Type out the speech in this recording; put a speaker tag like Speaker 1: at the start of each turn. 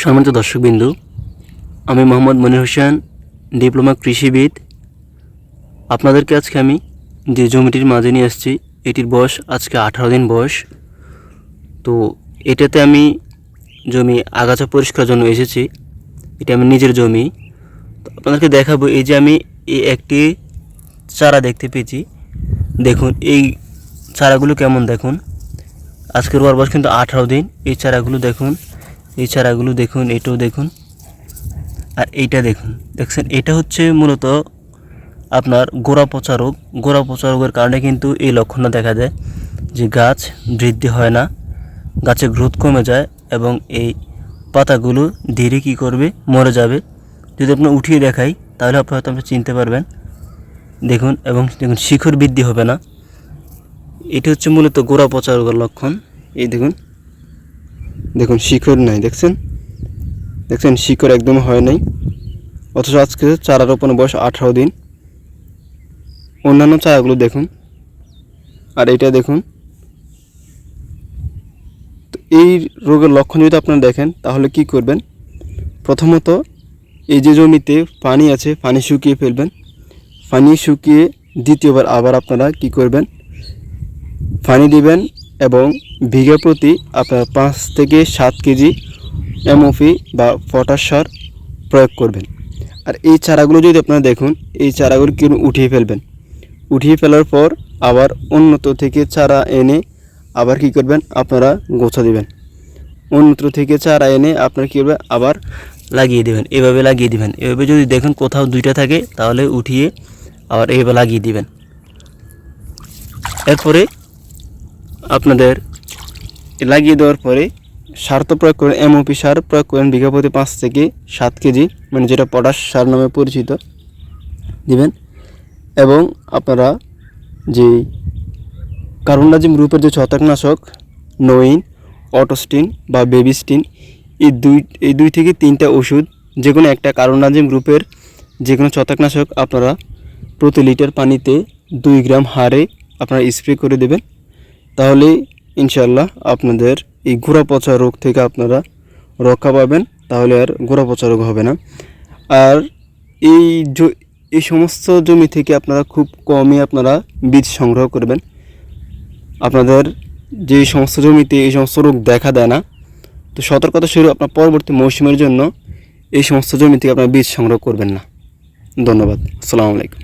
Speaker 1: সম্মানিত দর্শকবিন্দু, আমি মোহাম্মদ মনির হোসেন, ডিপ্লোমা কৃষিবিদ। আপনাদেরকে আজকে আমি যে জমিটির মাঝে নিয়ে আসছি, এটির বয়স আজকে আঠারো দিন বয়স। তো এটাতে আমি জমি আগাছা পরিষ্কার জন্য এসেছি, এটা আমি নিজের জমি। তো আপনাদেরকে দেখাবো, এই যে আমি এই একটি চারা দেখতে পেয়েছি। দেখুন, এই চারাগুলো কেমন দেখুন? আজকের ওর বয়স কিন্তু আঠারো দিন, এই চারাগুলো দেখুন। এই চারাগুলো দেখুন, এটাও দেখুন, আর এইটা দেখুন। দেখছেন, এটা হচ্ছে মূলত আপনার গোড়া পচা রোগ। গোড়া পচা রোগের কারণে কিন্তু এই লক্ষণটা দেখা যায় যে গাছ বৃদ্ধি হয় না গাছের গ্রোথ কমে যায় এবং এই পাতাগুলো ধীরে কী করবে? মরে যাবে। যদি আপনি উঠিয়ে দেখাই, তাহলে আপনি হয়তো আপনি চিনতে পারবেন। দেখুন, এবং দেখুন, শিখর বৃদ্ধি হবে না। এটি হচ্ছে মূলত গোড়া পচা রোগের লক্ষণ। এই দেখুন।
Speaker 2: দেখুন শিকড় নাই, দেখছেন? দেখছেন, শিকড় একদম হয় নাই। অথচ আজকে চারা রোপণের বয়স আঠারো দিন। অন্যান্য চারাগুলো দেখুন। আর এটা দেখুন। এই রোগের লক্ষণ যদি আপনারা দেখেন, তাহলে কি করবেন? প্রথমত এই যে জমিতে পানি আছে, পানি শুকিয়ে ফেলবেন। পানি শুকিয়ে দ্বিতীয়বার আবার আপনারা কি করবেন? পানি দিবেন এবং বিঘা প্রতি আপনার পাঁচ থেকে সাত কেজি এমওপি বা পটাশ সার প্রয়োগ করবেন। আর এই চারাগুলো যদি আপনারা দেখুন, এই চারাগুলো কি উঠিয়ে ফেলবেন। উঠিয়ে ফেলার পর আবার অন্যত্র থেকে চারা এনে আবার কি করবেন? আপনারা গোছা দিবেন। অন্যত্র থেকে চারা এনে আপনারা কী করবেন? আবার
Speaker 1: লাগিয়ে দেবেন। এভাবে লাগিয়ে দিবেন। এভাবে যদি দেখেন কোথাও দুইটা থাকে, তাহলে উঠিয়ে আবার এইভাবে লাগিয়ে দিবেন। এরপরে
Speaker 2: আপনাদের লাগিয়ে দেওয়ার পরে সার তো প্রয়োগ করেন এমওপি সার প্রয়োগ করেন বিঘা প্রতি পাঁচ থেকে সাত কেজি মানে যেটা পটাশ সার নামে পরিচিত। দিবেন। এবং আপনারা যে কার্বনডাজিম গ্রুপের যে ছত্রাকনাশক নইন অটোস্টিন বা বেবিস্টিন এই দুই এই দুই থেকে তিনটা ওষুধ, যে কোনো একটা কার্বনডাজিম গ্রুপের যে কোনো ছত্রাকনাশক আপনারা প্রতি লিটার পানিতে দুই গ্রাম হারে আপনারা স্প্রে করে দেবেন। তাহলে ইনশাল্লাহ আপনাদের এই গোড়া পচা রোগ থেকে আপনারা রক্ষা পাবেন, তাহলে আর গোড়া পচা রোগ হবে না। আর এই এই সমস্ত জমি থেকে আপনারা খুব কমই আপনারা বীজ সংগ্রহ করবেন। আপনাদের যে সমস্ত জমিতে এই সমস্ত রোগ দেখা দেয় না, তো সতর্কতা শুরু আপনার পরবর্তী মৌসুমের জন্য এই সমস্ত জমি থেকে আপনারা বীজ সংগ্রহ করবেন না। ধন্যবাদ। আসসালামু আলাইকুম।